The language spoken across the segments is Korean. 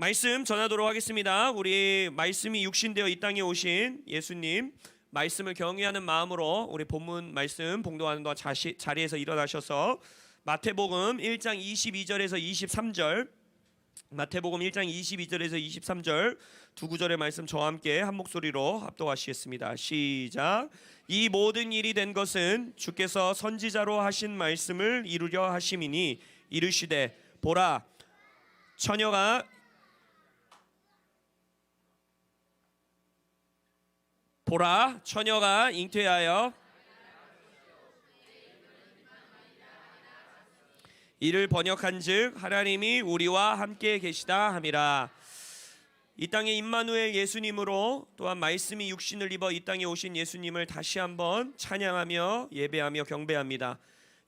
말씀 전하도록 하겠습니다. 우리 말씀이 육신되어 이 땅에 오신 예수님 말씀을 경외하는 마음으로 우리 본문 말씀 봉독하는 동안 자시, 자리에서 일어나셔서 마태복음 1장 22절에서 23절 마태복음 1장 22절에서 23절 두 구절의 말씀 저와 함께 한 목소리로 합독하시겠습니다. 시작. 이 모든 일이 된 것은 주께서 선지자로 하신 말씀을 이루려 하심이니 이르시되 보라 처녀가 보라 처녀가 잉태하여 이를 번역한즉 하나님이 우리와 함께 계시다 함이라. 이 땅에 임마누엘 예수님으로 또한 말씀이 육신을 입어 이 땅에 오신 예수님을 다시 한번 찬양하며 예배하며 경배합니다.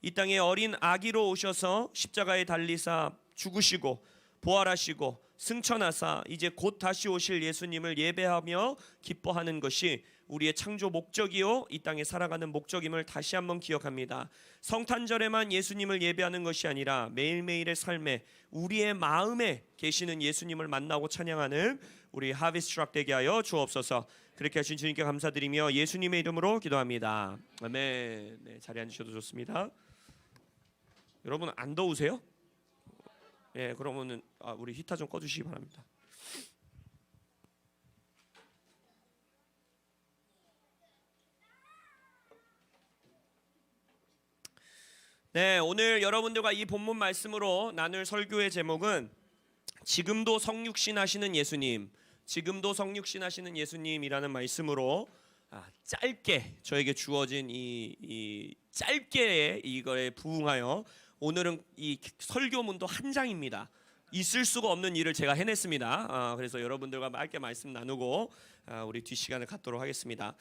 이 땅에 어린 아기로 오셔서 십자가에 달리사 죽으시고 부활하시고 승천하사 이제 곧 다시 오실 예수님을 예배하며 기뻐하는 것이 우리의 창조 목적이요 이 땅에 살아가는 목적임을 다시 한번 기억합니다. 성탄절에만 예수님을 예배하는 것이 아니라 매일매일의 삶에 우리의 마음에 계시는 예수님을 만나고 찬양하는 우리 하비스트락 되게 하여 주옵소서. 그렇게 하신 주님께 감사드리며 예수님의 이름으로 기도합니다. 아멘. 네, 자리 앉으셔도 좋습니다. 여러분 안 더우세요? 예, 그러면은 아, 우리 히터 좀 꺼주시기 바랍니다. 네, 오늘 여러분들과 이 본문 말씀으로 나눌 설교의 제목은 지금도 성육신 하시는 예수님, 지금도 성육신 하시는 예수님이라는 말씀으로 아, 짧게 저에게 주어진 이, 이 짧게 이거에 부응하여 오늘은 이 설교문도 한 장입니다. 있을 수가 없는 일을 제가 해냈습니다. 아, 그래서 여러분들과 짧게 말씀 나누고 아, 우리 뒷 시간을 갖도록 하겠습니다.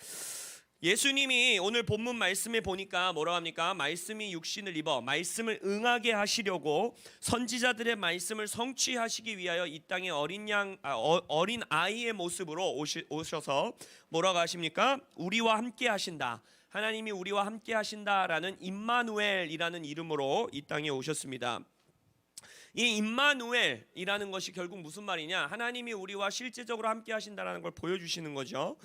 예수님이 오늘 본문 말씀에 보니까 뭐라 합니까? 말씀이 육신을 입어 말씀을 응하게 하시려고 선지자들의 말씀을 성취하시기 위하여 이 땅에 어린 양 아, 어, 어린 아이의 모습으로 오시, 오셔서 뭐라고 하십니까? 우리와 함께 하신다. 하나님이 우리와 함께 하신다라는 임마누엘이라는 이름으로 이 땅에 오셨습니다. 이 임마누엘이라는 것이 결국 무슨 말이냐? 하나님이 우리와 실제적으로 함께 하신다라는 걸 보여주시는 거죠.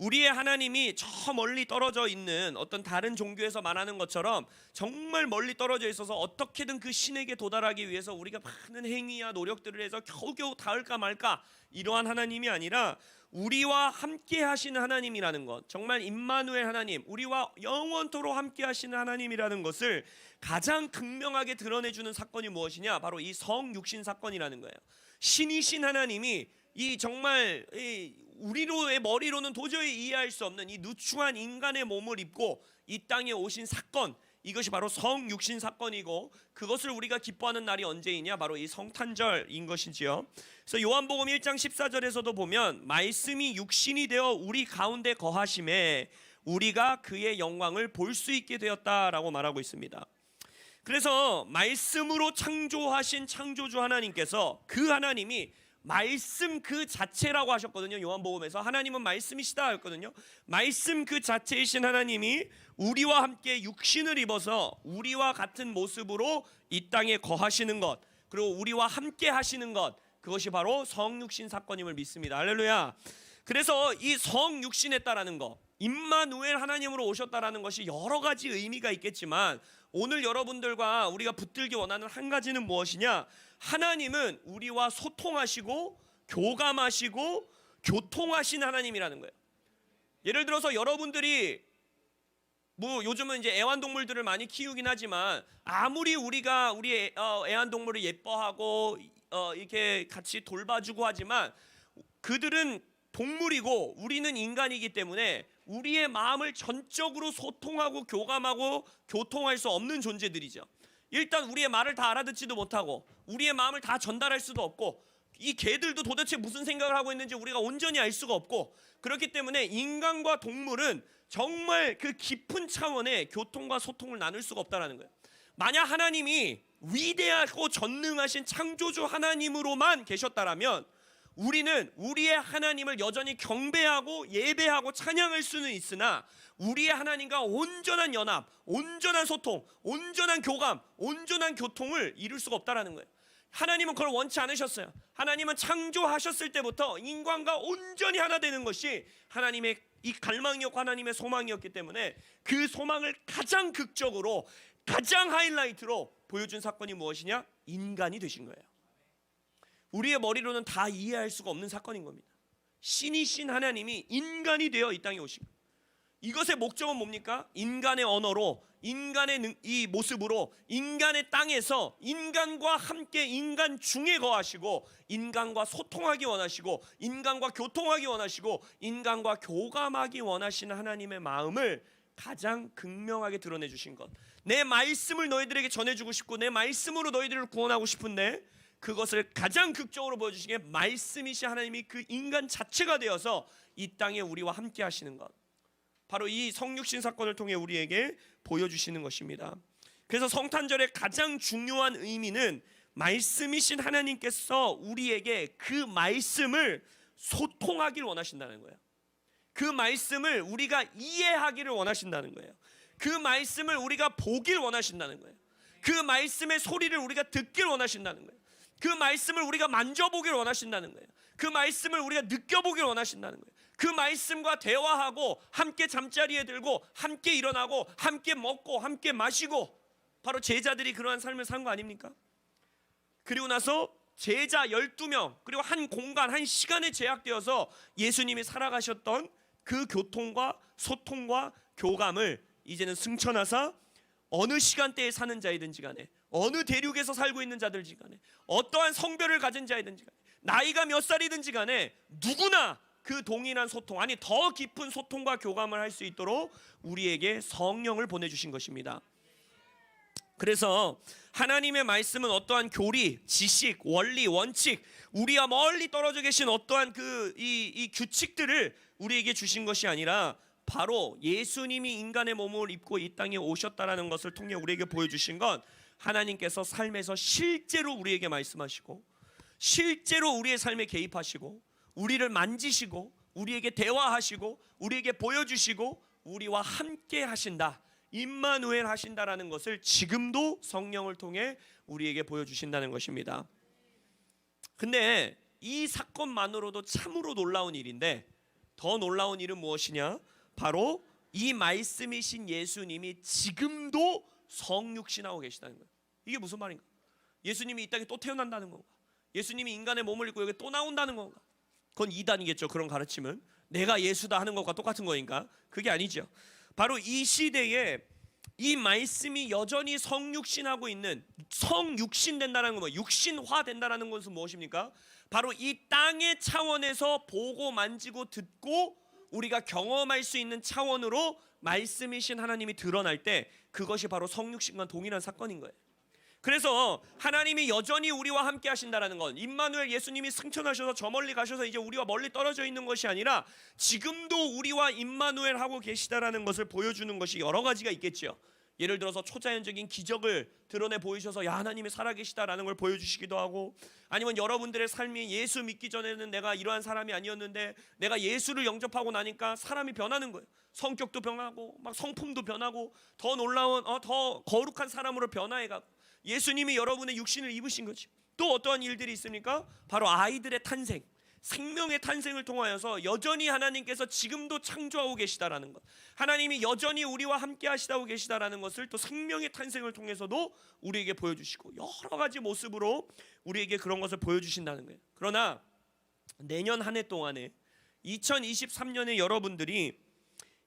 우리의 하나님이 저 멀리 떨어져 있는 어떤 다른 종교에서 말하는 것처럼 정말 멀리 떨어져 있어서 어떻게든 그 신에게 도달하기 위해서 우리가 많은 행위와 노력들을 해서 겨우겨우 닿을까 말까 이러한 하나님이 아니라 우리와 함께 하시는 하나님이라는 것 정말 임마누엘 하나님 우리와 영원토록 함께 하시는 하나님이라는 것을 가장 극명하게 드러내 주는 사건이 무엇이냐? 바로 이 성육신 사건이라는 거예요. 신이신 하나님이 이 정말 이 우리로의 머리로는 도저히 이해할 수 없는 이 누추한 인간의 몸을 입고 이 땅에 오신 사건 이것이 바로 성육신 사건이고 그것을 우리가 기뻐하는 날이 언제이냐 바로 이 성탄절인 것이지요. 그래서 요한복음 1장 14절에서도 보면 말씀이 육신이 되어 우리 가운데 거하심에 우리가 그의 영광을 볼 수 있게 되었다라고 말하고 있습니다. 그래서 말씀으로 창조하신 창조주 하나님께서 그 하나님이 말씀 그 자체라고 하셨거든요. 요한복음에서 하나님은 말씀이시다 했거든요. 말씀 그 자체이신 하나님이 우리와 함께 육신을 입어서 우리와 같은 모습으로 이 땅에 거하시는 것 그리고 우리와 함께 하시는 것 그것이 바로 성육신 사건임을 믿습니다. 할렐루야. 그래서 이 성육신 했다라는 거 임마누엘 하나님으로 오셨다라는 것이 여러 가지 의미가 있겠지만 오늘 여러분들과 우리가 붙들기 원하는 한 가지는 무엇이냐? 하나님은 우리와 소통하시고 교감하시고 교통하신 하나님이라는 거예요. 예를 들어서 여러분들이 뭐 요즘은 이제 애완동물들을 많이 키우긴 하지만 아무리 우리가 우리 애, 어, 애완동물을 예뻐하고 어, 이렇게 같이 돌봐주고 하지만 그들은 동물이고 우리는 인간이기 때문에 우리의 마음을 전적으로 소통하고 교감하고 교통할 수 없는 존재들이죠. 일단 우리의 말을 다 알아듣지도 못하고 우리의 마음을 다 전달할 수도 없고 이 개들도 도대체 무슨 생각을 하고 있는지 우리가 온전히 알 수가 없고 그렇기 때문에 인간과 동물은 정말 그 깊은 차원의 교통과 소통을 나눌 수가 없다라는 거예요. 만약 하나님이 위대하고 전능하신 창조주 하나님으로만 계셨다라면 우리는 우리의 하나님을 여전히 경배하고 예배하고 찬양할 수는 있으나 우리의 하나님과 온전한 연합, 온전한 소통, 온전한 교감, 온전한 교통을 이룰 수가 없다라는 거예요. 하나님은 그걸 원치 않으셨어요. 하나님은 창조하셨을 때부터 인간과 온전히 하나 되는 것이 하나님의 이 갈망이었고 하나님의 소망이었기 때문에 그 소망을 가장 극적으로 가장 하이라이트로 보여준 사건이 무엇이냐? 인간이 되신 거예요. 우리의 머리로는 다 이해할 수가 없는 사건인 겁니다. 신이신 하나님이 인간이 되어 이 땅에 오신 거예요. 이것의 목적은 뭡니까? 인간의 언어로 인간의 능- 이 모습으로 인간의 땅에서 인간과 함께 인간 중에 거하시고 인간과 소통하기 원하시고 인간과 교통하기 원하시고 인간과 교감하기 원하시는 하나님의 마음을 가장 극명하게 드러내 주신 것. 내 말씀을 너희들에게 전해 주고 싶고 내 말씀으로 너희들을 구원하고 싶은데 그것을 가장 극적으로 보여주신 게 말씀이신 하나님이 그 인간 자체가 되어서 이 땅에 우리와 함께 하시는 것. 바로 이 성육신 사건을 통해 우리에게 보여주시는 것입니다. 그래서 성탄절의 가장 중요한 의미는 말씀이신 하나님께서 우리에게 그 말씀을 소통하길 원하신다는 거예요. 그 말씀을 우리가 이해하기를 원하신다는 거예요. 그 말씀을 우리가 보길 원하신다는 거예요. 그 말씀의 소리를 우리가 듣길 원하신다는 거예요. 그 말씀을 우리가 만져보길 원하신다는 거예요. 그 말씀을 우리가 느껴보길 원하신다는 거예요. 그 말씀과 대화하고 함께 잠자리에 들고 함께 일어나고 함께 먹고 함께 마시고 바로 제자들이 그러한 삶을 산 거 아닙니까? 그리고 나서 제자 12명 그리고 한 공간 한 시간에 제약되어서 예수님이 살아가셨던 그 교통과 소통과 교감을 이제는 승천하사 어느 시간대에 사는 자이든지 간에 어느 대륙에서 살고 있는 자들지 간에 어떠한 성별을 가진 자이든지 간에 나이가 몇 살이든지 간에 누구나 그 동일한 소통 아니 더 깊은 소통과 교감을 할 수 있도록 우리에게 성령을 보내 주신 것입니다. 그래서 하나님의 말씀은 어떠한 교리, 지식, 원리, 원칙, 우리와 멀리 떨어져 계신 어떠한 그 이 이 규칙들을 우리에게 주신 것이 아니라 바로 예수님이 인간의 몸을 입고 이 땅에 오셨다라는 것을 통해 우리에게 보여주신 건 하나님께서 삶에서 실제로 우리에게 말씀하시고 실제로 우리의 삶에 개입하시고 우리를 만지시고 우리에게 대화하시고 우리에게 보여주시고 우리와 함께 하신다. 임마누엘 하신다라는 것을 지금도 성령을 통해 우리에게 보여주신다는 것입니다. 근데 이 사건만으로도 참으로 놀라운 일인데 더 놀라운 일은 무엇이냐? 바로 이 말씀이신 예수님이 지금도 성육신하고 계시다는 거예요. 이게 무슨 말인가? 예수님이 이 땅에 또 태어난다는 건가? 예수님이 인간의 몸을 입고 여기 또 나온다는 건가? 그건 이단이겠죠. 그런 가르침은 내가 예수다 하는 것과 똑같은 거니까 그게 아니죠. 바로 이 시대에 이 말씀이 여전히 성육신하고 있는 성육신 된다는 건 뭐 육신화 된다는 것은 무엇입니까? 바로 이 땅의 차원에서 보고 만지고 듣고 우리가 경험할 수 있는 차원으로 말씀이신 하나님이 드러날 때 그것이 바로 성육신과 동일한 사건인 거예요. 그래서 하나님이 여전히 우리와 함께 하신다라는 건 임마누엘 예수님이 승천하셔서 저 멀리 가셔서 이제 우리와 멀리 떨어져 있는 것이 아니라 지금도 우리와 임마누엘 하고 계시다라는 것을 보여주는 것이 여러 가지가 있겠죠. 예를 들어서 초자연적인 기적을 드러내 보이셔서 야 하나님이 살아계시다라는 걸 보여주시기도 하고 아니면 여러분들의 삶이 예수 믿기 전에는 내가 이러한 사람이 아니었는데 내가 예수를 영접하고 나니까 사람이 변하는 거예요. 성격도 변하고 막 성품도 변하고 더 놀라운 어, 더 거룩한 사람으로 변화해가고 예수님이 여러분의 육신을 입으신 거지. 또 어떠한 일들이 있습니까? 바로 아이들의 탄생, 생명의 탄생을 통하여서 여전히 하나님께서 지금도 창조하고 계시다라는 것. 하나님이 여전히 우리와 함께 하시다고 계시다라는 것을 또 생명의 탄생을 통해서도 우리에게 보여주시고 여러 가지 모습으로 우리에게 그런 것을 보여주신다는 거예요. 그러나 내년 한 해 동안에 2023년에 여러분들이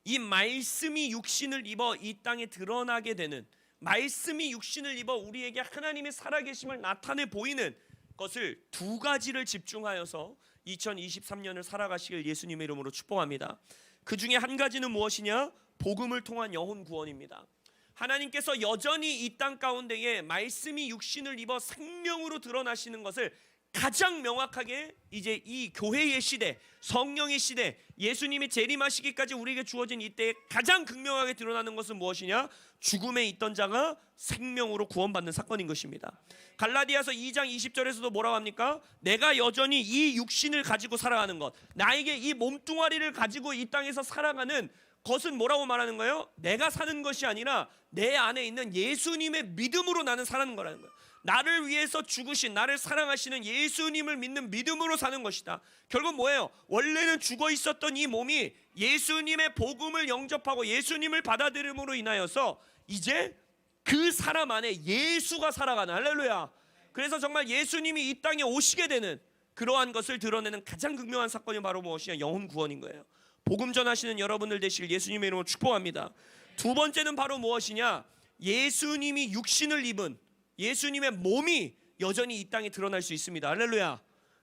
이 말씀이 육신을 입어 이 땅에 드러나게 되는 말씀이 육신을 입어 우리에게 하나님의 살아계심을 나타내 보이는 것을 두 가지를 집중하여서 2023년을 살아가시길 예수님의 이름으로 축복합니다. 그 중에 한 가지는 무엇이냐? 복음을 통한 영혼 구원입니다. 하나님께서 여전히 이 땅 가운데에 말씀이 육신을 입어 생명으로 드러나시는 것을 가장 명확하게 이제 이 교회의 시대, 성령의 시대, 예수님이 재림하시기까지 우리에게 주어진 이때에 가장 극명하게 드러나는 것은 무엇이냐? 죽음에 있던 자가 생명으로 구원받는 사건인 것입니다. 갈라디아서 2장 20절에서도 뭐라고 합니까? 내가 여전히 이 육신을 가지고 살아가는 것, 나에게 이 몸뚱아리를 가지고 이 땅에서 살아가는 것은 뭐라고 말하는 거예요? 내가 사는 것이 아니라 내 안에 있는 예수님의 믿음으로 나는 사는 거라는 거예요. 나를 위해서 죽으신 나를 사랑하시는 예수님을 믿는 믿음으로 사는 것이다. 결국 뭐예요? 원래는 죽어 있었던 이 몸이 예수님의 복음을 영접하고 예수님을 받아들임으로 인하여서 이제 그 사람 안에 예수가 살아가는 할렐루야. 그래서 정말 예수님이 이 땅에 오시게 되는 그러한 것을 드러내는 가장 극명한 사건이 바로 무엇이냐? 영혼 구원인 거예요. 복음 전하시는 여러분들 되시길 예수님의 이름으로 축복합니다. 두 번째는 바로 무엇이냐? 예수님이 육신을 입은 예수님의 몸이 여전히 이 땅에 드러날 수 있습니다. 할렐루야.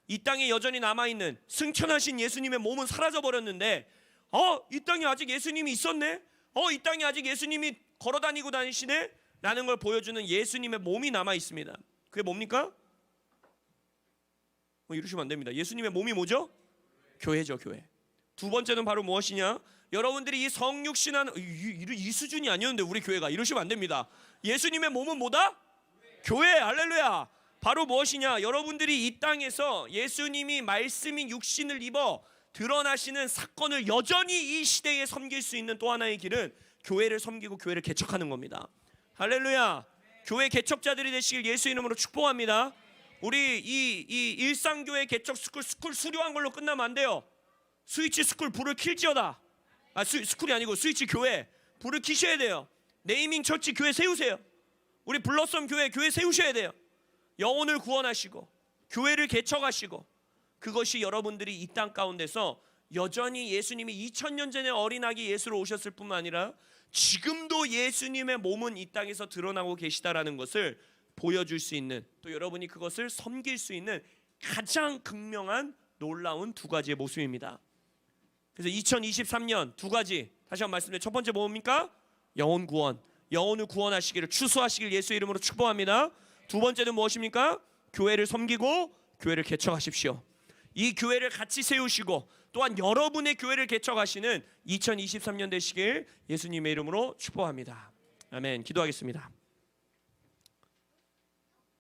이 땅에 여전히 남아 있는 승천하신 예수님의 몸은 사라져 버렸는데 어, 이 땅에 아직 예수님이 있었네. 어, 이 땅에 아직 예수님이 걸어 다니고 다니시네. 라는 걸 보여주는 예수님의 몸이 남아 있습니다. 그게 뭡니까? 뭐 이러시면 안 됩니다. 예수님의 몸이 뭐죠? 교회죠, 교회. 두 번째는 바로 무엇이냐? 여러분들이 이 성육신하는 이, 이, 이 수준이 아니었는데 우리 교회가 이러시면 안 됩니다. 예수님의 몸은 뭐다? 교회 할렐루야. 바로 무엇이냐? 여러분들이 이 땅에서 예수님이 말씀인 육신을 입어 드러나시는 사건을 여전히 이 시대에 섬길 수 있는 또 하나의 길은 교회를 섬기고 교회를 개척하는 겁니다. 할렐루야. 교회 개척자들이 되시길 예수 이름으로 축복합니다. 우리 이, 이 일상교회 개척 스쿨 스쿨 수료한 걸로 끝나면 안 돼요. 스위치 스쿨 불을 킬지어다. 아 스, 스쿨이 아니고 스위치 교회 불을 켜셔야 돼요. 네이밍 처치 교회 세우세요. 우리 블러썸 교회 교회 세우셔야 돼요. 영혼을 구원하시고 교회를 개척하시고 그것이 여러분들이 이 땅 가운데서 여전히 예수님이 2000년 전에 어린아기 예수로 오셨을 뿐만 아니라 지금도 예수님의 몸은 이 땅에서 드러나고 계시다라는 것을 보여줄 수 있는 또 여러분이 그것을 섬길 수 있는 가장 극명한 놀라운 두 가지의 모습입니다. 그래서 2023년 두 가지 다시 한번 말씀드려 첫 번째 뭡니까? 영혼 구원. 영혼을 구원하시기를 추수하시길 예수 이름으로 축복합니다. 두 번째는 무엇입니까? 교회를 섬기고 교회를 개척하십시오. 이 교회를 같이 세우시고 또한 여러분의 교회를 개척하시는 2023년 되시길 예수님의 이름으로 축복합니다. 아멘. 기도하겠습니다.